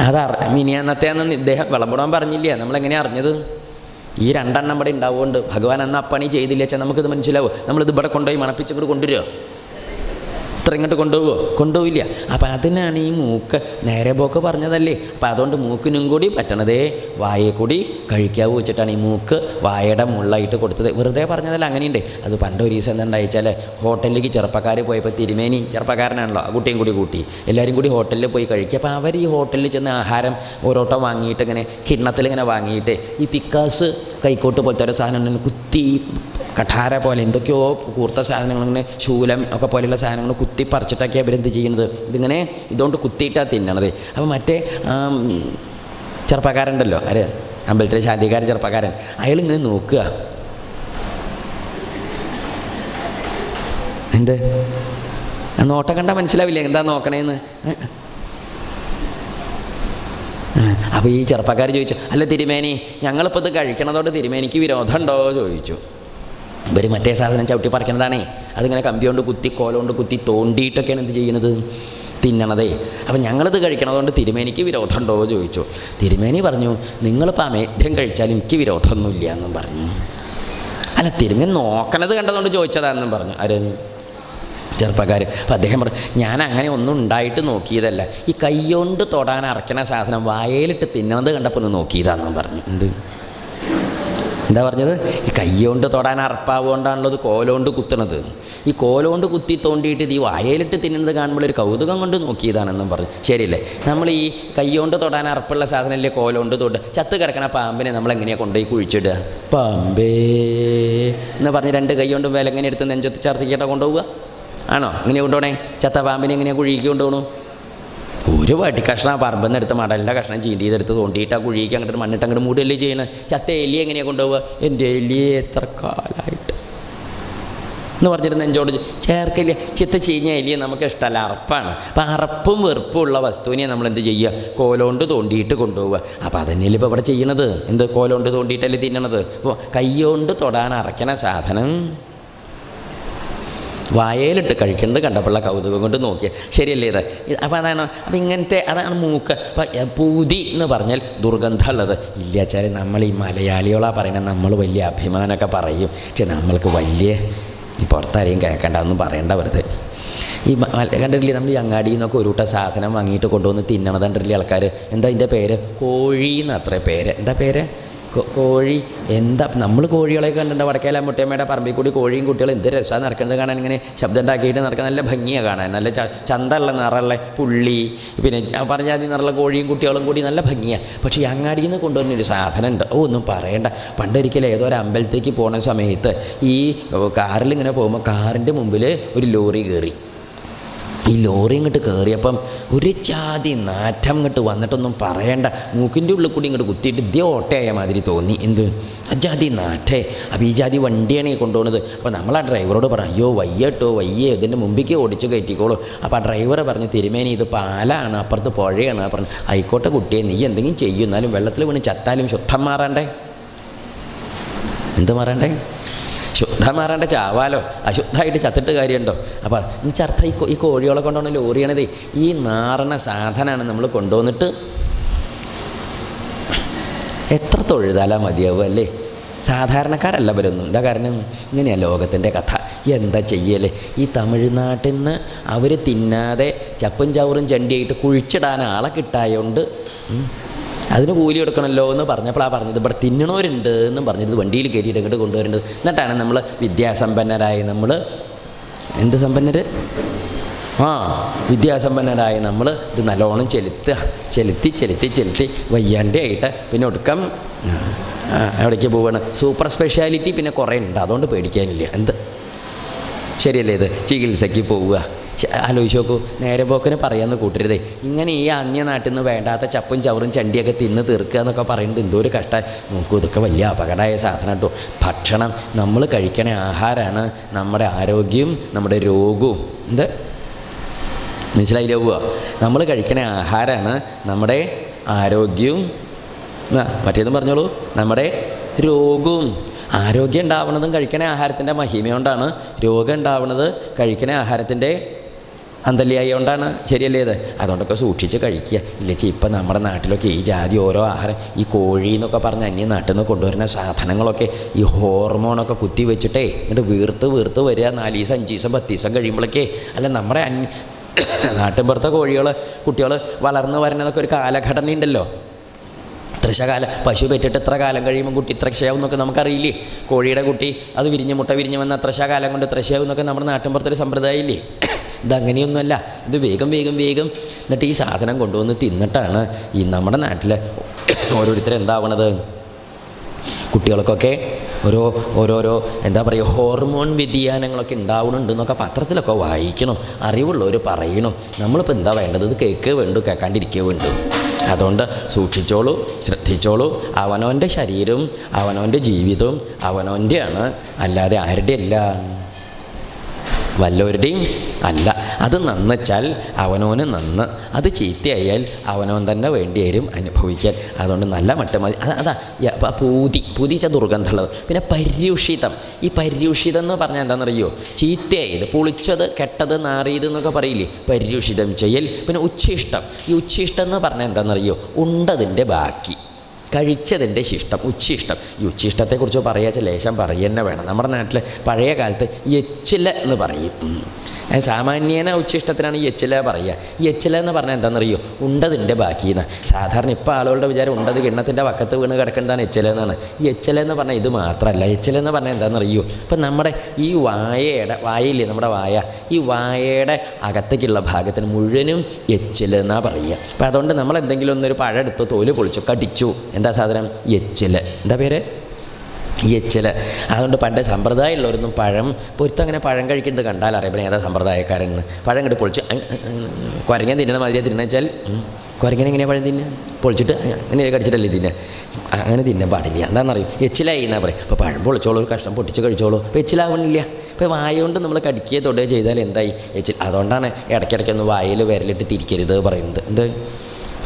അത് മിനിയാന്നത്തെ അന്ന് ഇദ്ദേഹം വിളമ്പിടാൻ പറഞ്ഞില്ല? നമ്മളെങ്ങനെ അറിഞ്ഞത്? ഈ രണ്ടെണ്ണം ഇവിടെ ഉണ്ടാവുകൊണ്ട് ഭഗവാൻ അന്ന് അപ്പണി ചെയ്തില്ല? വെച്ചാൽ നമുക്കിത് മനസ്സിലാവും? നമ്മളിത് ഇവിടെ കൊണ്ടുപോയി മണപ്പിച്ചിങ്ങോട്ട് കൊണ്ടുവരുമോ ഇത്ര ഇങ്ങോട്ട് കൊണ്ടുപോകുമോ കൊണ്ടുപോയില്ല അപ്പം അതിനാണ് ഈ മൂക്ക് നേരെ പോക്ക് പറഞ്ഞതല്ലേ. അപ്പം അതുകൊണ്ട് മൂക്കിനും കൂടി പറ്റണതേ. വായെ കൂടി കഴിക്കാവൂ വെച്ചിട്ടാണ് ഈ മൂക്ക് വായയുടെ മുള്ളായിട്ട് കൊടുത്തത്. വെറുതെ പറഞ്ഞതല്ല അങ്ങനെയുണ്ട്. അത് പണ്ട് ഒരു ദിവസം എന്തുണ്ടായിച്ചാൽ ഹോട്ടലിലേക്ക് ചെറുപ്പക്കാർ പോയപ്പോൾ തിരുമേനി ചെറുപ്പക്കാരനാണല്ലോ ആ കുട്ടിയും കൂടി കൂട്ടി. എല്ലാവരും കൂടി ഹോട്ടലിൽ പോയി കഴിക്കുക. അപ്പോൾ അവർ ഈ ഹോട്ടലിൽ ചെന്ന് ആഹാരം ഓരോട്ടം വാങ്ങിയിട്ട് ഇങ്ങനെ കിണ്ണത്തിൽ ഇങ്ങനെ വാങ്ങിയിട്ട് ഈ പിക്കാസ് കൈക്കോട്ട് പോലത്തെ ഓരോ സാധനം കുത്തി കഠാര പോലെ എന്തൊക്കെയോ കൂർത്ത സാധനങ്ങൾ ഇങ്ങനെ ശൂലം ഒക്കെ പോലെയുള്ള സാധനങ്ങൾ കുത്തി പറിച്ചിട്ടൊക്കെ അവരെന്ത് ചെയ്യുന്നത്? ഇതിങ്ങനെ ഇതുകൊണ്ട് കുത്തിയിട്ടാണ് തിന്നണത്. അപ്പോൾ മറ്റേ ചെറുപ്പക്കാരുണ്ടല്ലോ ആര്? അമ്പലത്തിലെ ശാന്തികാരൻ ചെറുപ്പക്കാരൻ. അയാൾ ഇങ്ങനെ നോക്കുക. എന്ത്? നോട്ടം കണ്ടാൽ മനസ്സിലാവില്ല? എന്താ നോക്കണേന്ന്? അപ്പോൾ ഈ ചെറുപ്പക്കാർ ചോദിച്ചു അല്ല തിരുമേനി ഞങ്ങളിപ്പോൾ ഇത് കഴിക്കണതോട് തിരുമേനിക്ക് വിരോധമുണ്ടോ? ചോദിച്ചു. ഇവർ മറ്റേ സാധനം ചവിട്ടി പറിക്കണതാണേ. അതിങ്ങനെ കമ്പി കൊണ്ട് കുത്തി കോല കൊണ്ട് കുത്തി തോണ്ടിയിട്ടൊക്കെയാണ് എന്ത് ചെയ്യുന്നത് തിന്നണതേ. അപ്പം ഞങ്ങളിത് കഴിക്കണതുകൊണ്ട് തിരുമേനിക്ക് വിരോധമുണ്ടോ ചോദിച്ചു. തിരുമേനി പറഞ്ഞു നിങ്ങളിപ്പോൾ അമേദ്യം കഴിച്ചാൽ എനിക്ക് വിരോധമൊന്നുമില്ല എന്നും പറഞ്ഞു. അല്ല തിരുമേനി നോക്കണത് കണ്ടതുകൊണ്ട് ചോദിച്ചതാണെന്നും പറഞ്ഞു. ആര്? ചെറുപ്പക്കാർ അപ്പം അദ്ദേഹം പറഞ്ഞു ഞാൻ അങ്ങനെ ഒന്നും ഉണ്ടായിട്ട് നോക്കിയതല്ല. ഈ കൈ കൊണ്ട് തൊടാൻ അറക്കണ സാധനം വായയിലിട്ട് തിന്നണത് കണ്ടപ്പോൾ ഒന്ന് നോക്കിയതാണെന്നും പറഞ്ഞു. എന്ത്? എന്താ പറഞ്ഞത്? ഈ കൈകൊണ്ട് തൊടാൻ അർപ്പാവുകൊണ്ടാണല്ലോ ഇത് കോലോണ്ട് കുത്തണത്. ഈ കോലോണ്ട് കുത്തി തോണ്ടിയിട്ട് ഈ വായയിലിട്ട് തിന്നുന്നത് കാണുമ്പോൾ ഒരു കൗതുകം കൊണ്ട് നോക്കിയതാണെന്നും പറഞ്ഞു. ശരിയല്ലേ? നമ്മൾ ഈ കൈകൊണ്ട് തൊടാൻ അർപ്പുള്ള സാധനമല്ലേ കോലോണ്ട് തൊട്ട് ചത്ത് കിടക്കണ പാമ്പിനെ നമ്മൾ എങ്ങനെയാണ് കൊണ്ടുപോയി കുഴിച്ചിടുക? പാമ്പേ. എന്ന് പറഞ്ഞ് രണ്ട് കൈ വില വിലങ്ങനെ എടുത്ത് നെഞ്ചത്ത് ചേർത്തിക്കേട്ടാ കൊണ്ടുപോവുക. ആണോ? ഇങ്ങനെ കൊണ്ടുപോകണേ? ചത്ത പാമ്പിനെ എങ്ങനെയാണ് കുഴിക്ക് കൊണ്ടുപോകണു? ഒരു വട്ടി കഷ്ണം പറമ്പെന്ന് എടുത്ത് മടലിന്റെ കഷ്ണം ചീന്തി ചെയ്തെടുത്ത് തോണ്ടിയിട്ട് ആ കുഴിക്ക് അങ്ങോട്ട് മണ്ണിട്ട് അങ്ങോട്ട് മൂടല്ലേ ചെയ്യണത് ചത്ത എലി എങ്ങനെയാണ് കൊണ്ടുപോവുക? എന്റെ എലി എത്ര കാലമായിട്ട് എന്ന് പറഞ്ഞിട്ട് നെഞ്ചോട് ചേർക്കില്ല ചിത്ത ചീഞ്ഞ എലിയെ നമുക്ക് ഇഷ്ടമല്ല അറപ്പാണ്. അപ്പോൾ അറപ്പും വെറുപ്പും ഉള്ള വസ്തുവിനെ നമ്മൾ എന്ത് ചെയ്യുക? കോലോണ്ട് തോണ്ടിയിട്ട് കൊണ്ടുപോവുക. അപ്പോൾ അതന്നെയല്ലേ ഇപ്പോൾ ഇവിടെ ചെയ്യണത്? എന്ത് കോലോണ്ട് തോണ്ടിയിട്ടല്ലേ തിന്നണത്? അപ്പോൾ കൈകൊണ്ട് തൊടാൻ അറയ്ക്കണ സാധനം വായയിലിട്ട് കഴിക്കുന്നത് കണ്ടപ്പോൾ കൗതുകം കൊണ്ട് നോക്കിയ. ശരിയല്ലേ ഇത്? അപ്പോൾ അതാണ് അപ്പോൾ ഇങ്ങനത്തെ അതാണ് മൂക്ക്. അപ്പോൾ എ, പൂതി എന്ന് പറഞ്ഞാൽ ദുർഗന്ധമുള്ളത് ഇല്ല വെച്ചാൽ നമ്മൾ ഈ മലയാളികളാണ് പറയുന്നത് നമ്മൾ വലിയ അഭിമാനമൊക്കെ പറയും. പക്ഷെ നമ്മൾക്ക് വലിയ പുറത്താരെയും കേൾക്കണ്ട ഒന്നും പറയേണ്ട വെറുതെ. ഈ കണ്ടിട്ടില്ലേ നമ്മൾ ഈ അങ്ങാടിയിൽ നിന്നൊക്കെ ഒരു കൂട്ടം സാധനം വാങ്ങിയിട്ട് കൊണ്ടുവന്ന് തിന്നണത് കണ്ടിട്ടില്ലേ ആൾക്കാർ എന്താ ഇതിന്റെ പേര്? കോഴി എന്നത്ര പേര്. എന്താ പേര്? കോഴി. എന്താ നമ്മൾ കോഴികളെ കണ്ടിട്ടുണ്ട്. വടക്കേല മുട്ടയമ്മയുടെ പറമ്പിൽ കൂടി കോഴിയും കുട്ടികളും എന്ത് രസമാണ് നടക്കുന്നത് കാണാൻ ഇങ്ങനെ ശബ്ദം ഉണ്ടാക്കിയിട്ട് നടക്കാൻ നല്ല ഭംഗിയാണ് കാണാൻ. നല്ല ച ചന്തമുള്ള നിറമുള്ള പുള്ളി. പിന്നെ പറഞ്ഞാൽ നിറമുള്ള കോഴിയും കുട്ടികളും കൂടി നല്ല ഭംഗിയാണ് പക്ഷേ അങ്ങാടിയിൽ നിന്ന് കൊണ്ടുവന്നൊരു സാധനം ഉണ്ട് ഓ ഒന്നും പറയണ്ട. പണ്ടൊരിക്കലും ഏതോ ഒരു അമ്പലത്തേക്ക് പോണ സമയത്ത് ഈ കാറിൽ ഇങ്ങനെ പോകുമ്പോൾ കാറിന്റെ മുമ്പിൽ ഒരു ലോറി കയറി ഈ ലോറി ഇങ്ങോട്ട് കയറിയപ്പം ഒരു ചാതി നാറ്റം ഇങ്ങോട്ട് വന്നിട്ടൊന്നും പറയണ്ട. മൂക്കിന്റെ ഉള്ളിൽ കൂടി ഇങ്ങോട്ട് കുത്തിയിട്ട് ഇതേ ഓട്ടയായ മാതിരി തോന്നി. എന്ത്? ജാതി നാറ്റേ. അപ്പോൾ ഈ ജാതി വണ്ടിയാണ് ഈ കൊണ്ടുപോകുന്നത് അപ്പോൾ നമ്മൾ ആ ഡ്രൈവറോട് പറഞ്ഞു അയ്യോ വയ്യട്ടോ വയ്യേ ഇതിന്റെ മുമ്പിലേക്ക് ഓടിച്ച് കയറ്റിക്കോളൂ. അപ്പോൾ ആ ഡ്രൈവർ പറഞ്ഞു തിരുമേനി ഇത് പാലാണ് അപ്പുറത്ത് പുഴയാണ്. പറഞ്ഞു ആയിക്കോട്ടെ കുട്ടിയെ നീ എന്തെങ്കിലും ചെയ്യും എന്നാലും വെള്ളത്തിൽ വീണ് ചത്താലും ശുദ്ധം മാറണ്ടേ? എന്ത് മാറണ്ടേ? ശുദ്ധം മാറേണ്ട ചാവാലോ. അശുദ്ധമായിട്ട് ചത്തിട്ട് കാര്യമുണ്ടോ? അപ്പോൾ ചർത്ത ഈ ഈ കോഴികളെ കൊണ്ടാണ് ലോറിയാണത് ഈ നാറണ സാധനമാണ് നമ്മൾ കൊണ്ടുവന്നിട്ട്. എത്ര തൊഴുതാലാ മതിയാവും അല്ലേ? സാധാരണക്കാരല്ല വരുന്നു എന്താ കാരണം? ഇങ്ങനെയാണ് ലോകത്തിന്റെ കഥ. എന്താ ചെയ്യൽ? ഈ തമിഴ്നാട്ടിൽ നിന്ന് അവർ തിന്നാതെ ചപ്പും ചവറും ചണ്ടിയായിട്ട് കുഴിച്ചിടാൻ ആളെ കിട്ടായോണ്ട് അതിന് കൂലി കൊടുക്കണമല്ലോ എന്ന് പറഞ്ഞപ്പോഴാണ് പറഞ്ഞത് ഇവിടെ തിന്നണവരുണ്ട് എന്നും പറഞ്ഞത് വണ്ടിയിൽ കയറ്റിയിട്ട് ഇങ്ങോട്ട് കൊണ്ടുവരുന്നത് എന്നിട്ടാണ് നമ്മൾ വിദ്യാസമ്പന്നരായി നമ്മൾ എന്ത് സമ്പന്നർ ആ വിദ്യാസമ്പന്നരായ നമ്മൾ ഇത് നല്ലോണം ചെലുത്തുക ചെലുത്തി ചെലുത്തി ചെലുത്തി വയ്യാണ്ടി ആയിട്ട് പിന്നെ ഒടുക്കം എവിടേക്ക് പോവാണ്. സൂപ്പർ സ്പെഷ്യാലിറ്റി പിന്നെ കുറേ ഉണ്ട്. അതുകൊണ്ട് പേടിക്കാനില്ല. എന്ത്? ശരിയല്ലേ ഇത്? ചികിത്സയ്ക്ക് പോവുക. ആലോചിച്ച് നോക്കൂ നേരെ പോക്കിന് പറയാമെന്ന് കൂട്ടരുതേ. ഇങ്ങനെ ഈ അന്യനാട്ടിൽ നിന്ന് വേണ്ടാത്ത ചപ്പും ചവറും ചണ്ടിയൊക്കെ തിന്ന് തീർക്കുക എന്നൊക്കെ പറയുന്നത് എന്തോ ഒരു കഷ്ട നോക്കൂ ഇതൊക്കെ വലിയ അപകടമായ സാധനം കേട്ടോ. ഭക്ഷണം നമ്മൾ കഴിക്കണ ആഹാരമാണ് നമ്മുടെ ആരോഗ്യവും നമ്മുടെ രോഗവും. എന്ത്? മനസ്സിലായില്ല നമ്മൾ കഴിക്കണ ആഹാരമാണ് നമ്മുടെ ആരോഗ്യവും മറ്റേതും പറഞ്ഞോളൂ. നമ്മുടെ രോഗവും. ആരോഗ്യം ഉണ്ടാവുന്നതും കഴിക്കണ ആഹാരത്തിന്റെ മഹിമ കൊണ്ടാണ് രോഗം ഉണ്ടാവുന്നത് കഴിക്കണ ആഹാരത്തിന്റെ അന്തല്യായോണ്ടാണ്. ശരിയല്ലേ ഇത്? അതുകൊണ്ടൊക്കെ സൂക്ഷിച്ച് കഴിക്കുക. ഇല്ലച്ചി ഇപ്പം നമ്മുടെ നാട്ടിലൊക്കെ ഈ ജാതി ഓരോ ആഹാരം ഈ കോഴി എന്നൊക്കെ പറഞ്ഞ് അന്യ നാട്ടിൽ നിന്ന് കൊണ്ടുവരുന്ന സാധനങ്ങളൊക്കെ ഈ ഹോർമോണൊക്കെ കുത്തി വെച്ചിട്ടേ എന്നിട്ട് വീർത്ത് വീർത്ത് വരിക നാല് ദിവസം അഞ്ച് ദിവസം പത്ത് ദിവസം കഴിയുമ്പോഴൊക്കെ അല്ല നമ്മുടെ അന്യ നാട്ടിൻപുറത്തെ കോഴികൾ കുട്ടികൾ വളർന്നു വരുന്നതൊക്കെ ഒരു കാലഘടന ഉണ്ടല്ലോ ത്രിശകാലം പശു പെറ്റിട്ട് ഇത്ര കാലം കഴിയുമ്പോൾ കുട്ടി ഇത്ര ക്ഷയാവും എന്നൊക്കെ നമുക്കറിയില്ലേ? കോഴിയുടെ കുട്ടി അത് വിരിഞ്ഞ് മുട്ട വിരിഞ്ഞ് വന്ന ത്രശകാലം കൊണ്ട് ത്രശയാവും എന്നൊക്കെ നമ്മുടെ നാട്ടിൻപുറത്തൊരു സമ്പ്രദായം ഇല്ലേ ഇതങ്ങനെയൊന്നുമല്ല. ഇത് വേഗം വേഗം വേഗം എന്നിട്ട് ഈ സാധനം കൊണ്ടുവന്ന് തിന്നിട്ടാണ് ഈ നമ്മുടെ നാട്ടിൽ ഓരോരുത്തർ എന്താവണത്? കുട്ടികൾക്കൊക്കെ ഓരോ ഓരോരോ എന്താ പറയുക ഹോർമോൺ വ്യതിയാനങ്ങളൊക്കെ ഉണ്ടാവുന്നുണ്ട് എന്നൊക്കെ പത്രത്തിലൊക്കെ വായിക്കണം അറിവുള്ളവർ പറയണം. നമ്മളിപ്പോൾ എന്താ വേണ്ടത്? ഇത് കേൾക്കുക വേണ്ടു കേൾക്കാണ്ടിരിക്കുക വേണ്ടു. അതുകൊണ്ട് സൂക്ഷിച്ചോളൂ ശ്രദ്ധിച്ചോളൂ. അവനവന്റെ ശരീരവും അവനവന്റെ ജീവിതവും അവനവന്റെയാണ് അല്ലാതെ ആരുടെ അല്ല വല്ലവരുടെയും അല്ല. അത് നന്നച്ചാൽ അവനോന് നന്ന്. അത് ചീത്തയായാൽ അവനോൻ തന്നെ വേണ്ടി വരും അനുഭവിക്കാൻ. അതുകൊണ്ട് നല്ല മട്ടമതി മതി. അതാ അതാ പൂതി. പൂതിച്ച ദുർഗന്ധമുള്ളത്. പിന്നെ പര്യൂഷിതം. ഈ പര്യൂഷിതം എന്ന് പറഞ്ഞാൽ എന്താണെന്നറിയോ ചീത്തയായത് പുളിച്ചത് കെട്ടത് നാറിയത് എന്നൊക്കെ പറയില്ലേ? പര്യൂഷിതം ചെയ്യൽ. പിന്നെ ഉച്ഛിഷ്ടം. ഈ ഉച്ഛിഷ്ടം എന്ന് പറഞ്ഞാൽ എന്താണെന്നറിയോ ഉണ്ടതിന്റെ ബാക്കി. കഴിച്ചതിന്റെ ശിഷ്ടം ഉച്ചിഷ്ടം ഈ ഉച്ചിഷ്ടത്തെക്കുറിച്ച് പറയാച്ച ലേശം പറയുക തന്നെ വേണം. നമ്മുടെ നാട്ടിൽ പഴയ കാലത്ത് എച്ചില എന്ന് പറയും. സാമാന്യേന ഉച്ചിഷ്ടത്തിനാണ് ഈ എച്ചില പറയുക. ഈ എച്ചില എന്ന് പറഞ്ഞാൽ എന്താണെന്നറിയോ? ഉണ്ടതിന്റെ ബാക്കിയെന്ന്. സാധാരണ ഇപ്പോൾ ആളുകളുടെ വിചാരം ഉണ്ടത് കിണ്ണത്തിന്റെ വക്കത്ത് വീണ് കിടക്കേണ്ടതാണ് എച്ചില എന്നാണ്. ഈ എച്ചില എന്ന് പറഞ്ഞാൽ ഇത് മാത്രമല്ല. എച്ചില എന്ന് പറഞ്ഞാൽ എന്താണെന്നറിയോ? ഇപ്പം നമ്മുടെ ഈ വായയുടെ വായയില്ലേ നമ്മുടെ വായ? ഈ വായയുടെ അകത്തേക്കുള്ള ഭാഗത്തിന് മുഴുവനും എച്ചില എന്നാണ് പറയുക. അപ്പോൾ അതുകൊണ്ട് നമ്മൾ എന്തെങ്കിലും ഒന്നൊരു പഴം എടുത്ത് തോൽ പൊളിച്ചു കടിച്ചു. എന്താ സാധനം? എച്ചില. എന്താ പേര്? എച്ചിൽ അതുകൊണ്ട് പണ്ട് സമ്പ്രദായമുള്ളവരൊന്നും പഴം പൊരുത്തം അങ്ങനെ പഴം കഴിക്കുന്നത് കണ്ടാൽ അറിയാം. ഏതാ സമ്പ്രദായക്കാരെന്ന് പഴം ഇങ്ങോട്ട് പൊളിച്ച് കുരങ്ങൻ തിന്നണ മാതിരി തിന്നുക വെച്ചാൽ കുരങ്ങനെ എങ്ങനെയാണ് പഴം തിന്നുക? പൊളിച്ചിട്ട് അങ്ങനെ കടിച്ചിട്ടല്ലേ തിന്നുക? അങ്ങനെ തിന്നാൻ പാടില്ല. എന്താണെന്നറിയും? എച്ചിലായി എന്നാ പറയും. അപ്പോൾ പഴം പൊളിച്ചോളൂ കഷ്ണം പൊട്ടിച്ച് കഴിച്ചോളൂ. അപ്പോൾ എച്ചിലാവണില്ല ഇപ്പോൾ വായ കൊണ്ട് നമ്മൾ കടിക്കുക തൊടുകയോ ചെയ്താൽ എന്തായി? എച്ചിൽ അതുകൊണ്ടാണ് ഇടയ്ക്കിടയ്ക്കൊന്ന് വായിൽ വിരലിട്ട് തിരിക്കരുത് പറയുന്നത്. എന്ത്?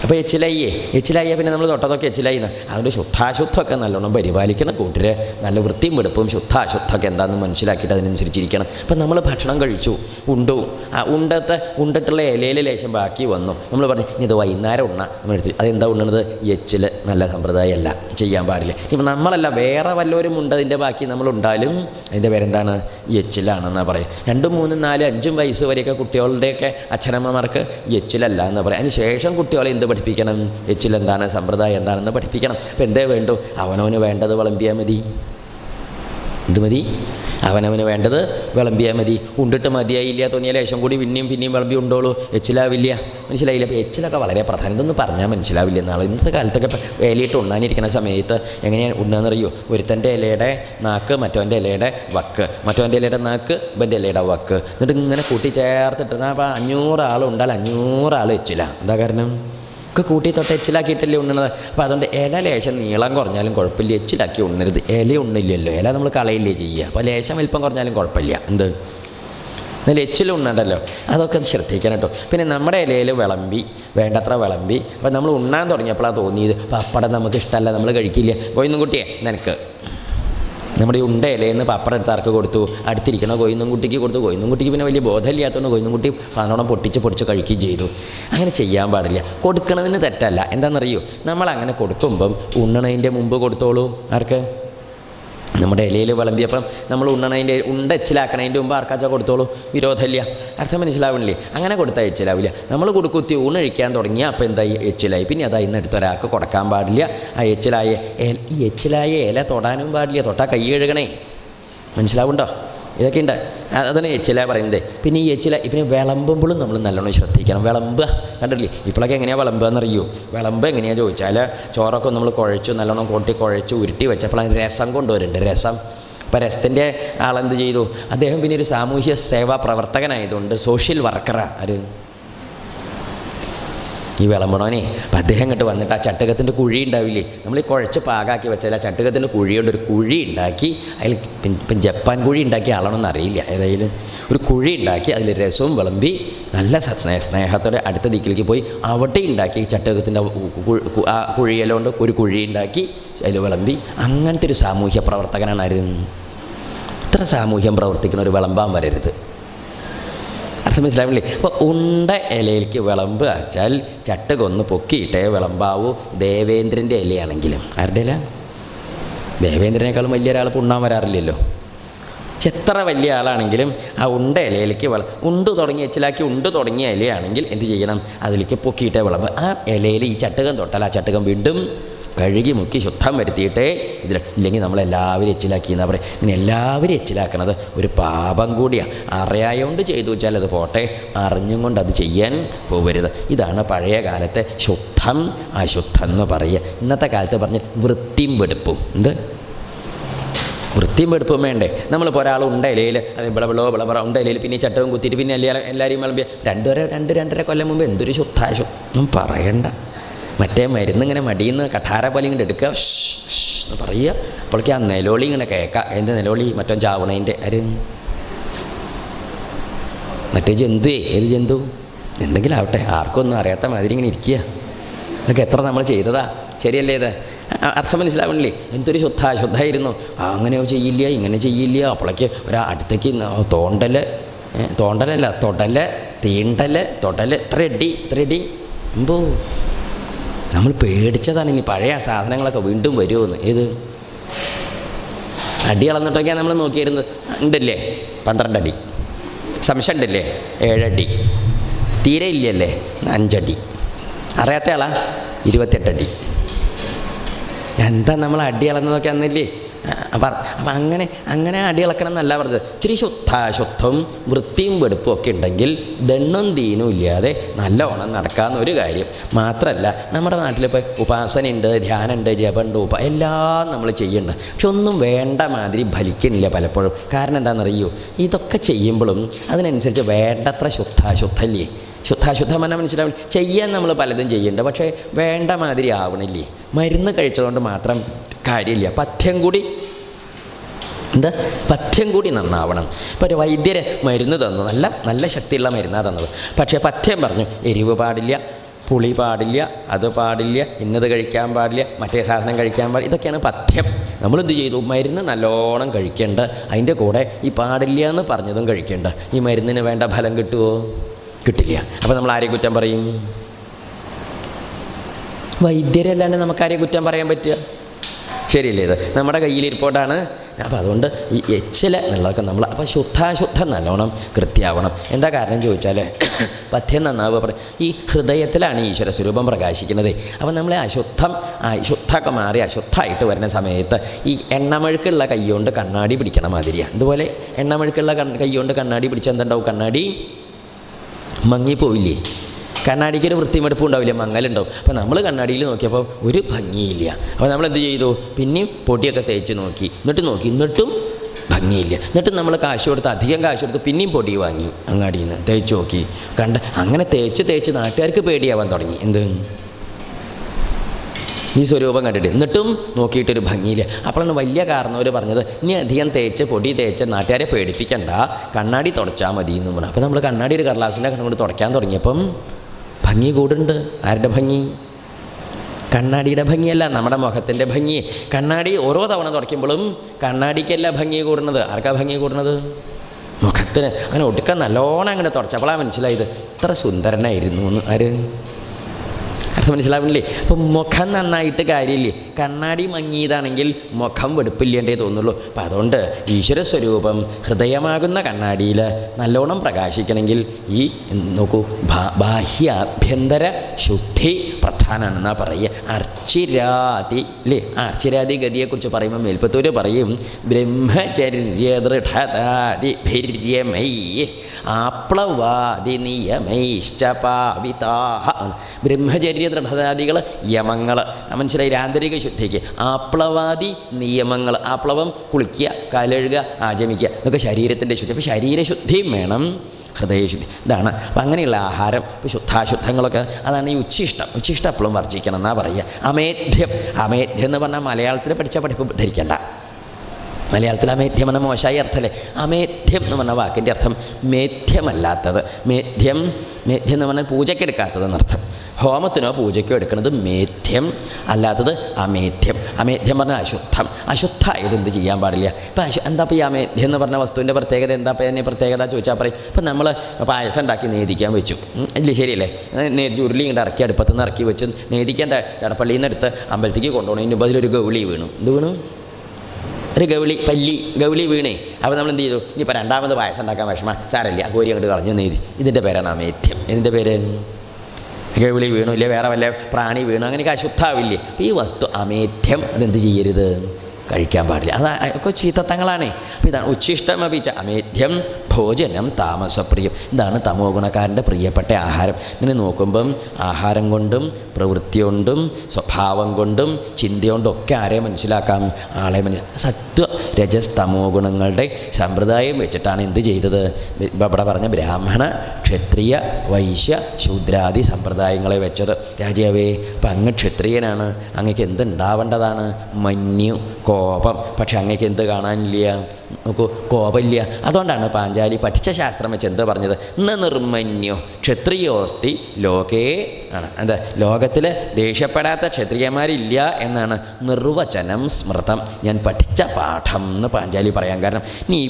അപ്പോൾ എച്ചിലായിയേ എച്ചിലായ പിന്നെ നമ്മൾ തൊട്ടതൊക്കെ എച്ചിലായിന്ന്. അതുകൊണ്ട് ശുദ്ധാശുദ്ധമൊക്കെ നല്ലോണം പരിപാലിക്കണം കൂട്ടരെ നല്ല വൃത്തിയും വെടുപ്പും ശുദ്ധാശുദ്ധമൊക്കെ എന്താണെന്ന് മനസ്സിലാക്കിയിട്ട് അതിനനുസരിച്ചിരിക്കണം. അപ്പം നമ്മൾ ഭക്ഷണം കഴിച്ചു ഉണ്ടു. ആ ഉണ്ടത്തെ ഉണ്ടിട്ടുള്ള ഇലയിൽ ലേശം ബാക്കി വന്നു. നമ്മൾ പറഞ്ഞു ഇനി ഇത് വൈകുന്നേരം ഉണ്ണ. നമ്മൾ എടുത്തു. അതെന്താ ഉണ്ണുന്നത് എച്ചിൽ നല്ല സമ്പ്രദായമല്ല ചെയ്യാൻ പാടില്ല. ഇപ്പം നമ്മളല്ല വേറെ വല്ലവരും ഉണ്ട് അതിന്റെ ബാക്കി നമ്മൾ ഉണ്ടാലും അതിന്റെ പേരെന്താണ്? എച്ചിലാണെന്നാണ് പറയും രണ്ടും മൂന്നും നാലും അഞ്ചും വയസ്സ് വരെയൊക്കെ കുട്ടികളുടെയൊക്കെ അച്ഛനമ്മമാർക്ക് എച്ചിലല്ല എന്ന് പറയും അതിന് ശേഷം കുട്ടികളെ എന്ത് പഠിപ്പിക്കണം. എച്ചിൽ എന്താണ് സമ്പ്രദായം എന്താണെന്ന് പഠിപ്പിക്കണം. അപ്പം എന്തേ വേണ്ടു? അവനവന് വേണ്ടത് വിളമ്പിയാൽ മതി. എന്ത് മതി. അവനവന് വേണ്ടത് വിളമ്പിയാൽ മതി. ഉണ്ടിട്ട് മതിയായില്ല തോന്നിയ ലേശം കൂടി പിന്നെയും പിന്നെയും വിളമ്പി ഉണ്ടോളൂ. എച്ചിലാവില്ല. മനസ്സിലായില്ല. അപ്പോൾ എച്ചിലൊക്കെ വളരെ പ്രധാനം. ഇതൊന്നും പറഞ്ഞാൽ മനസ്സിലാവില്ല. എന്നാൽ ഇന്നത്തെ കാലത്തൊക്കെ ഇപ്പോൾ വേലിയിട്ട് ഉണ്ണാനിരിക്കുന്ന സമയത്ത് എങ്ങനെയാണ് ഉണ്ണാന്നറിയോ? ഒരുത്തന്റെ ഇലയുടെ നാക്ക് മറ്റവന്റെ ഇലയുടെ വക്ക്. മറ്റവന്റെ ഇലയുടെ നാക്ക് ഇവന്റെ ഇലയുടെ വക്ക്. എന്നിട്ട് ഇങ്ങനെ കൂട്ടി ചേർത്തിട്ട് അപ്പോൾ അഞ്ഞൂറ് ആൾ ഉണ്ടാൽ അഞ്ഞൂറ് ആൾ എച്ചില. എന്താ കാരണം? ഒക്കെ കൂട്ടി തൊട്ട് എച്ചിലാക്കിയിട്ടല്ലേ ഉണ്ണണത് അപ്പോൾ അതുകൊണ്ട് ഇല ലേശം നീളം കുറഞ്ഞാലും കുഴപ്പമില്ല. എച്ചിലാക്കി ഉണ്ണരുത്. ഇല ഉണ്ണില്ലല്ലോ. ഇല നമ്മൾ കളയില്ലേ ചെയ്യുക. അപ്പോൾ ലേശം വലിപ്പം കുറഞ്ഞാലും കുഴപ്പമില്ല. എന്ത്? എന്നാൽ എച്ചിൽ ഉണ്ണണ്ടല്ലോ. അതൊക്കെ ശ്രദ്ധിക്കണം കേട്ടോ. പിന്നെ നമ്മുടെ ഇലയിൽ വിളമ്പി വേണ്ടത്ര വിളമ്പി. അപ്പോൾ നമ്മൾ ഉണ്ണാൻ തുടങ്ങിയപ്പോഴാണ് തോന്നിയത്. പപ്പടം നമുക്ക് ഇഷ്ടമല്ല. നമ്മൾ കഴിക്കില്ല. പോയിന്നും കുട്ടിയെ നിനക്ക്. നമ്മുടെ ഉണ്ട ഇലയെന്ന് പപ്പടം എടുത്ത് ആർക്ക് കൊടുത്തു? അടുത്തിരിക്കണ കൊയ്യുന്നും കുട്ടിക്ക് കൊടുത്തു. കൊയ്യുന്നും കുട്ടിക്ക് പിന്നെ വലിയ ബോധമില്ലാത്തതുകൊണ്ട് കൊയ്യുന്നും കുട്ടി പനോണം പൊട്ടിച്ച് പൊടിച്ച് കഴിക്കുകയും ചെയ്തു. അങ്ങനെ ചെയ്യാൻ പാടില്ല. കൊടുക്കണതിന് തെറ്റല്ല. എന്താണെന്നറിയോ? നമ്മൾ അങ്ങനെ കൊടുക്കുമ്പം ഉണ്ണണതിന്റെ മുമ്പ് കൊടുത്തോളൂ. ആർക്ക്? നമ്മുടെ ഇലയിൽ വിളമ്പിയപ്പം നമ്മൾ ഉണ്ണണതിന്റെ ഉണ്ട എച്ചിലാക്കണതിന്റെ മുമ്പ് ആർക്കാച്ച കൊടുത്തോളൂ? വിരോധമില്ല. അർത്ഥം മനസ്സിലാവണില്ലേ? അങ്ങനെ കൊടുത്താൽ എച്ചിലാവില്ല. നമ്മൾ കൊടുക്കുത്തി ഊണഴിക്കാൻ തുടങ്ങിയ അപ്പം എന്തായി? എച്ചിലായി. പിന്നെ അതാ ഇന്ന് അടുത്തൊരാൾക്ക് കൊടുക്കാൻ പാടില്ല. ആ എച്ചിലായ ഈ എച്ചിലായ ഇല തൊടാനും പാടില്ല. തൊട്ടാൽ കൈ കഴുകണേ. മനസ്സിലാവുണ്ടോ? ഇതൊക്കെ ഉണ്ട്. അതാണ് എച്ചില പറയുന്നത്. പിന്നെ ഈ എച്ചില പിന്നെ വിളമ്പുമ്പോഴും നമ്മൾ നല്ലോണം ശ്രദ്ധിക്കണം. വിളമ്പുക. കണ്ടില്ലേ ഇപ്പോഴൊക്കെ എങ്ങനെയാണ് വിളമ്പുക എന്നറിയോ വിളമ്പ് എങ്ങനെയാണെന്ന് ചോദിച്ചാൽ ചോറൊക്കെ നമ്മൾ കുഴച്ചു നല്ലോണം കൊട്ടി കുഴച്ച് ഉരുട്ടി വെച്ചപ്പോൾ രസം കൊണ്ടുവരുന്നുണ്ട്. രസം. അപ്പോൾ രസത്തിന്റെ ആളെന്ത് ചെയ്തു? അദ്ദേഹം പിന്നെ ഒരു സാമൂഹ്യ സേവാ പ്രവർത്തകനായതുകൊണ്ട് സോഷ്യൽ വർക്കറാണ് ആര്? ഈ വിളമ്പണോനെ. അപ്പം അദ്ദേഹം ഇങ്ങോട്ട് വന്നിട്ട് ആ ചട്ടുകത്തിന്റെ കുഴി ഉണ്ടാവില്ലേ? നമ്മൾ ഈ കുഴച്ച് പാകാക്കി വെച്ചാൽ ആ ചട്ടുകത്തിന്റെ കുഴി കൊണ്ട് ഒരു കുഴി ഉണ്ടാക്കി അതിൽ ഇപ്പം ജപ്പാൻ കുഴി ഉണ്ടാക്കി ആളണമെന്ന് അറിയില്ല. ഏതായാലും ഒരു കുഴി ഉണ്ടാക്കി അതിൽ രസവും വിളമ്പി നല്ല സ്നേഹ സ്നേഹത്തോടെ അടുത്ത ദിക്കിലേക്ക് പോയി അവിടെ ഉണ്ടാക്കി ചട്ടുകത്തിന്റെ ആ കുഴിയിലോണ്ട് ഒരു കുഴി ഉണ്ടാക്കി അതിൽ വിളമ്പി. അങ്ങനത്തെ ഒരു സാമൂഹ്യ പ്രവർത്തകനാണ് ആരും? ഇത്ര സാമൂഹ്യം പ്രവർത്തിക്കുന്ന ഒരു വിളമ്പാൻ വരരുത്. മനസ്സിലാവില്ലേ അപ്പോൾ ഉണ്ട ഇലയിലേക്ക് വിളമ്പ് വെച്ചാൽ ചട്ടകൊന്ന് പൊക്കിയിട്ടേ വിളമ്പാവൂ. ദേവേന്ദ്രന്റെ ഇലയാണെങ്കിലും. ആരുടെ ഇല? ദേവേന്ദ്രനേക്കാളും വലിയ ഒരാൾ പുണ്ണാൻ വരാറില്ലല്ലോ. എത്ര വലിയ ആളാണെങ്കിലും ആ ഉണ്ട ഇലയിലേക്ക് വള ഉണ്ട് തുടങ്ങി എച്ചിലാക്കി ഉണ്ട് തുടങ്ങിയ ഇലയാണെങ്കിൽ എന്ത് ചെയ്യണം? അതിലേക്ക് പൊക്കിയിട്ടേ വിളമ്പ്. ആ ഇലയിൽ ഈ ചട്ടകം തൊട്ടാൽ ആ ചട്ടകം വീണ്ടും കഴുകി മുക്കി ശുദ്ധം വരുത്തിയിട്ടേ ഇതിൽ ഇല്ലെങ്കിൽ നമ്മളെല്ലാവരും എച്ചിലാക്കി എന്നാ പറയുക. ഇങ്ങനെ എല്ലാവരും എച്ചിലാക്കണത് ഒരു പാപം കൂടിയാണ് അറിയായോണ്ട് ചെയ്തു വെച്ചാൽ അത് പോട്ടെ. അറിഞ്ഞും കൊണ്ട് അത് ചെയ്യാൻ പോകരുത് ഇതാണ് പഴയ കാലത്തെ ശുദ്ധം അശുദ്ധം എന്ന് പറയുക. ഇന്നത്തെ കാലത്ത് പറഞ്ഞ് വൃത്തിയും വെടുപ്പും. എന്ത്? വൃത്തിയും വെടുപ്പും വേണ്ടേ? നമ്മളിപ്പോൾ ഒരാൾ ഉണ്ട ഇലയിൽ അത് വിളവിളോ വിളവറ ഉണ്ട ഇലയിൽ പിന്നെ ചട്ടവും കുത്തിയിട്ട് പിന്നെ എല്ലാ എല്ലാവരെയും വിളമ്പിയ രണ്ടുവരെ രണ്ട് രണ്ടര കൊല്ലം മുമ്പ് എന്തൊരു ശുദ്ധാശം ഒന്നും പറയണ്ട. മറ്റേ മരുന്ന് ഇങ്ങനെ മടിയിൽ കഠാര പോലെ ഇങ്ങനെ എടുക്കുക എന്ന് പറയുക. അപ്പോഴേക്ക് ആ നിലോളി ഇങ്ങനെ കേൾക്കാം എന്ത് നിലോളി? മറ്റോ ചാവണേന്റെ ആര്? മറ്റേ ജന്തു ഏത് ജന്തു? എന്തെങ്കിലും ആവട്ടെ. ആർക്കൊന്നും അറിയാത്ത മാതിരി ഇങ്ങനെ ഇരിക്കുക ഇതൊക്കെ എത്ര നമ്മൾ ചെയ്തതാ. ശരിയല്ലേ ഇത്? അർത്ഥം മനസ്സിലാവണില്ലേ? എന്തൊരു ശുദ്ധ ശുദ്ധമായിരുന്നു ആ അങ്ങനെയോ ചെയ്യില്ല ഇങ്ങനെ ചെയ്യില്ല. അപ്പോഴേക്ക് ഒരാ അടുത്തേക്ക് തോണ്ടൽ തോണ്ടലല്ല തൊടൽ തീണ്ടൽ തൊടൽ. ത്രെഡി ത്രെഡി എമ്പോ നമ്മൾ പേടിച്ചതാണ് ഇനി പഴയ സാധനങ്ങളൊക്കെ വീണ്ടും വരുമെന്ന് ഏത്? അടി അളന്നിട്ടൊക്കെയാണ് നമ്മൾ നോക്കിയിരുന്നത്. ഉണ്ടല്ലേ? പന്ത്രണ്ട് അടി സംശയം ഉണ്ടല്ലേ ഏഴടി. തീരെ ഇല്ലല്ലേ? അഞ്ചടി. അറിയാത്ത ആളാ? ഇരുപത്തെട്ടടി. എന്താ നമ്മൾ അടി അളന്നതൊക്കെ അന്നില്ലേ? അപ്പം അങ്ങനെ അങ്ങനെ അടിയിളക്കണം എന്നല്ല പറഞ്ഞത്. ഇത്തിരി ശുദ്ധാശുദ്ധം വൃത്തിയും വെടുപ്പും ഒക്കെ ഉണ്ടെങ്കിൽ ദണ്ണും ദീനും ഇല്ലാതെ നല്ലോണം നടക്കാവുന്ന ഒരു കാര്യം. മാത്രമല്ല നമ്മുടെ നാട്ടിലിപ്പോൾ ഉപാസനയുണ്ട് ധ്യാനമുണ്ട് ജപമുണ്ട് ഉപ എല്ലാം നമ്മൾ ചെയ്യുന്നുണ്ട്. പക്ഷെ ഒന്നും വേണ്ട മാതിരി ഫലിക്കുന്നില്ല പലപ്പോഴും. കാരണം എന്താണെന്നറിയോ? ഇതൊക്കെ ചെയ്യുമ്പോഴും അതിനനുസരിച്ച് വേണ്ടത്ര ശുദ്ധാശുദ്ധല്ലേ ശുദ്ധാശുദ്ധം പറഞ്ഞാൽ മനസ്സിലാവും. ചെയ്യാൻ നമ്മൾ പലതും ചെയ്യുന്നുണ്ട്. പക്ഷേ വേണ്ട മാതിരി ആവണില്ലേ? മരുന്ന് കഴിച്ചതുകൊണ്ട് മാത്രം കാര്യമില്ല. പഥ്യം കൂടി എന്താ? പഥ്യം കൂടി നന്നാവണം. ഇപ്പോൾ ഒരു വൈദ്യരെ മരുന്ന് തന്നു. നല്ല നല്ല ശക്തിയുള്ള മരുന്നാണ് തന്നത്. പക്ഷേ പഥ്യം പറഞ്ഞു എരിവ് പാടില്ല പുളി പാടില്ല അത് പാടില്ല ഇന്നത് കഴിക്കാൻ പാടില്ല മറ്റേ സാധനം കഴിക്കാൻ പാടില്ല. ഇതൊക്കെയാണ് പഥ്യം. നമ്മളെന്ത് ചെയ്തു? മരുന്ന് നല്ലോണം കഴിക്കേണ്ട. അതിന്റെ കൂടെ ഈ പാടില്ല എന്ന് പറഞ്ഞതും കഴിക്കേണ്ട. ഈ മരുന്നിന് വേണ്ട ഫലം കിട്ടുമോ കിട്ടില്ല. അപ്പോൾ നമ്മൾ ആരെ കുറ്റം പറയും? വൈദ്യരല്ലാണ്ട് നമുക്കാരെ കുറ്റം പറയാൻ പറ്റുക? ശരിയല്ലേ ഇത്? നമ്മുടെ കയ്യിലിരിപ്പോട്ടാണ് അപ്പോൾ അതുകൊണ്ട് ഈ എച്ചില എന്നുള്ളതൊക്കെ നമ്മൾ അപ്പോൾ ശുദ്ധാശുദ്ധം നല്ലോണം കൃത്യമാവണം എന്താ കാരണം ചോദിച്ചാൽ പഥ്യം നന്നാവുക പറയും ഈ ഹൃദയത്തിലാണ് ഈശ്വര സ്വരൂപം പ്രകാശിക്കുന്നത്. അപ്പോൾ നമ്മളെ അശുദ്ധം ആ ശുദ്ധമൊക്കെ മാറി അശുദ്ധമായിട്ട് വരുന്ന സമയത്ത് ഈ എണ്ണമഴുക്കുള്ള കൈകൊണ്ട് കണ്ണാടി പിടിക്കണ മാതിരിയാണ് അതുപോലെ എണ്ണമഴുക്കുള്ള കൈ കൊണ്ട് കണ്ണാടി പിടിച്ചാൽ എന്തുണ്ടാവും? കണ്ണാടി മങ്ങിപ്പോയില്ലേ കണ്ണാടിക്ക് ഒരു വൃത്തിമെടുപ്പ് ഉണ്ടാവില്ല മങ്ങലുണ്ടാവും. അപ്പോൾ നമ്മൾ കണ്ണാടിയിൽ നോക്കിയപ്പോൾ ഒരു ഭംഗിയില്ല. അപ്പോൾ നമ്മൾ എന്ത് ചെയ്തു? പിന്നെയും പൊടിയൊക്കെ തേച്ച് നോക്കി. എന്നിട്ട് നോക്കി. എന്നിട്ടും ഭംഗിയില്ല. എന്നിട്ട് നമ്മൾ കാശ് കൊടുത്ത് അധികം കാശ് കൊടുത്ത് പിന്നെയും പൊടി വാങ്ങി അങ്ങാടിയിൽ നിന്ന് തേച്ച് നോക്കി. കണ്ട അങ്ങനെ തേച്ച് തേച്ച് നാട്ടുകാർക്ക് പേടിയാവാൻ തുടങ്ങി. എന്ത്? ഈ സ്വരൂപം കണ്ടിട്ട്. എന്നിട്ടും നോക്കിയിട്ടൊരു ഭംഗിയില്ല. അപ്പോഴാണ് വലിയ കാരണവർ പറഞ്ഞത് ഇനി അധികം തേച്ച് പൊടി തേച്ച് നാട്ടുകാരെ പേടിപ്പിക്കണ്ട. കണ്ണാടി തുടച്ചാൽ മതി എന്ന് പറഞ്ഞു. അപ്പോൾ നമ്മൾ കണ്ണാടി ഒരു കടലാസിന്റെ കൊണ്ട് തുടയ്ക്കാൻ തുടങ്ങിയപ്പം ഭംഗി കൂടുണ്ട്. ആരുടെ ഭംഗി? കണ്ണാടിയുടെ ഭംഗിയല്ല നമ്മുടെ മുഖത്തിന്റെ ഭംഗി. കണ്ണാടി ഓരോ തവണ തുടയ്ക്കുമ്പോഴും കണ്ണാടിക്കല്ല ഭംഗി കൂടുന്നത്. ആർക്കാ ഭംഗി കൂടുന്നത്? മുഖത്തിന്. അങ്ങനെ ഒടുക്കാൻ നല്ലോണം അങ്ങനെ തുടച്ചപ്പോഴാണ് മനസ്സിലായത്. ഇത്ര സുന്ദരനായിരുന്നു എന്ന്. ആര്? അർത്ഥം മനസ്സിലാവുന്നില്ലേ? അപ്പം മുഖം നന്നായിട്ട് കാര്യമില്ലേ? കണ്ണാടി മങ്ങിയതാണെങ്കിൽ മുഖം വെടുപ്പില്ലേണ്ടേ തോന്നുള്ളൂ. അപ്പം അതുകൊണ്ട് ഈശ്വര സ്വരൂപം ഹൃദയമാകുന്ന കണ്ണാടിയിൽ നല്ലോണം പ്രകാശിക്കണമെങ്കിൽ ഈ നോക്കൂ ബാഹ്യാഭ്യന്തര ശുദ്ധി പ്രധാനമാണെന്നാ പറയുക. അർച്ചിരാതി അല്ലേ അർച്ചിരാതി ഗതിയെക്കുറിച്ച് പറയുമ്പോൾ മേൽപ്പത്തൂര് പറയും ബ്രഹ്മചര്യദൃഢതാതി ആപ്ലവാതി ആപ്ലവാദി നിയമൈശ്ച പാവിതാഹ. ബ്രഹ്മചര്യ ദൃഢതാദികൾ യമങ്ങൾ. മനസ്സിലായി ആന്തരിക ശുദ്ധിക്ക്. ആപ്ലവാദി നിയമങ്ങൾ. ആപ്ലവം കുളിക്കുക കാലഴുകുക ആചമിക്കുക. ഇതൊക്കെ ശരീരത്തിന്റെ ശുദ്ധി. അപ്പോൾ ശരീരശുദ്ധിയും വേണം. ഹൃദയശുദ്ധി. ഇതാണ്. അപ്പം അങ്ങനെയുള്ള ആഹാരം ഇപ്പോൾ ശുദ്ധാശുദ്ധങ്ങളൊക്കെ അതാണ് ഈ ഉച്ചിഷ്ടം ഉച്ചിഷ്ടം എപ്പോഴും വർജിക്കണം എന്നാണ് പറയുക. അമേധ്യം. അമേധ്യം എന്ന് പറഞ്ഞാൽ മലയാളത്തിൽ പഠിച്ച പഠിപ്പ് ധരിക്കേണ്ട. മലയാളത്തിൽ അമേധ്യം എന്ന മോശമായ അർത്ഥമല്ലേ അമേധ്യം എന്ന് പറഞ്ഞ വാക്കിന്റെ അർത്ഥം മേധ്യമല്ലാത്തത്. മേധ്യം മേധ്യം എന്ന് പറഞ്ഞാൽ പൂജയ്ക്കെടുക്കാത്തത് എന്നർത്ഥം. ഹോമത്തിനോ പൂജയ്ക്കോ എടുക്കുന്നത് മേധ്യം അല്ലാത്തത് അമേധ്യം അമേധ്യം പറഞ്ഞാൽ അശുദ്ധം. അശുദ്ധമായത് എന്ത് ചെയ്യാൻ പാടില്ല? ഇപ്പം അശു എന്താ ഇപ്പോൾ ഈ അമേധ്യം എന്ന് പറഞ്ഞ വസ്തുവിന്റെ പ്രത്യേകത എന്താ? ഇപ്പം അതിന്റെ പ്രത്യേകത ചോദിച്ചാൽ പറയും ഇപ്പം നമ്മൾ പായസം ഉണ്ടാക്കി നേദിക്കാൻ വെച്ചു. അല്ലേ ശരിയല്ലേ? നേരിച്ച് ഉരുളി ഇങ്ങോട്ട് ഇറക്കി അടുപ്പത്ത് നിന്ന് ഇറക്കി വെച്ച് നേദിക്കാൻ തടപ്പള്ളിയിൽ നിന്ന് എടുത്ത് അമ്പലത്തേക്ക് കൊണ്ടുപോകണം ഇതിന്റെ അതിലൊരു ഗൗളി വീണു. എന്ത് വീണു? ഒരു ഗൗളി പല്ലി ഗൗളി വീണേ. അപ്പോൾ നമ്മൾ എന്ത് ചെയ്തു? ഇനിയിപ്പോൾ രണ്ടാമത് പായസം ഉണ്ടാക്കാൻ വിഷമ. സാരല്ല കോരി അങ്ങോട്ട് കളഞ്ഞു നീതി ഇതിന്റെ പേരാണ് അമേധ്യം ഇതിന്റെ പേര്? ഗൗളി വീണു ഇല്ലേ? വേറെ വല്ല പ്രാണി വീണു. അങ്ങനെയൊക്കെ അശുദ്ധാവില്ലേ? അപ്പോൾ ഈ വസ്തു അമേധ്യം അതെന്ത് ചെയ്യരുത്? കഴിക്കാൻ പാടില്ല. അത് ഒക്കെ ചീത്തത്തങ്ങളാണേ. അപ്പോൾ ഇതാണ് ഉച്ഛിഷ്ടം അപിച്ച അമേധ്യം ഭോജനം താമസപ്രിയം. ഇതാണ് തമോ ഗുണക്കാരന്റെ പ്രിയപ്പെട്ട ആഹാരം. ഇങ്ങനെ നോക്കുമ്പം ആഹാരം കൊണ്ടും പ്രവൃത്തി കൊണ്ടും സ്വഭാവം കൊണ്ടും ചിന്ത കൊണ്ടും ഒക്കെ ആരെ മനസ്സിലാക്കാം? ആളെ മനസ്സിലാക്കാം സത്വ രജസ് തമോ ഗുണങ്ങളുടെ സമ്പ്രദായം വെച്ചിട്ടാണ് എന്ത് ചെയ്തത്? ഇവിടെ പറഞ്ഞ ബ്രാഹ്മണ ക്ഷത്രിയ വൈശ്യ ശൂദ്രാദി സമ്പ്രദായങ്ങളെ വെച്ചത്. രാജാവേ അപ്പം അങ്ങ് ക്ഷത്രിയനാണ്. അങ്ങക്ക് എന്ത് ഉണ്ടാവേണ്ടതാണ് മഞ്ഞു കോപം. പക്ഷെ അങ്ങക്ക് എന്ത് കാണാനില്ല? നോക്കൂ കോപമില്ല. അതുകൊണ്ടാണ് പാഞ്ചാലി പഠിച്ച ശാസ്ത്രം വെച്ച് എന്താ പറഞ്ഞത്? ന നിർമ്മന്യോ ക്ഷത്രിയോസ്തി ലോകേ ആണ്. എന്താ? ലോകത്തിൽ ദേഷ്യപ്പെടാത്ത ക്ഷത്രിയന്മാരില്ല എന്നാണ് നിർവചനം സ്മൃതം. ഞാൻ പഠിച്ച പാഠം എന്ന് പാഞ്ചാലി പറയാൻ കാരണം നീ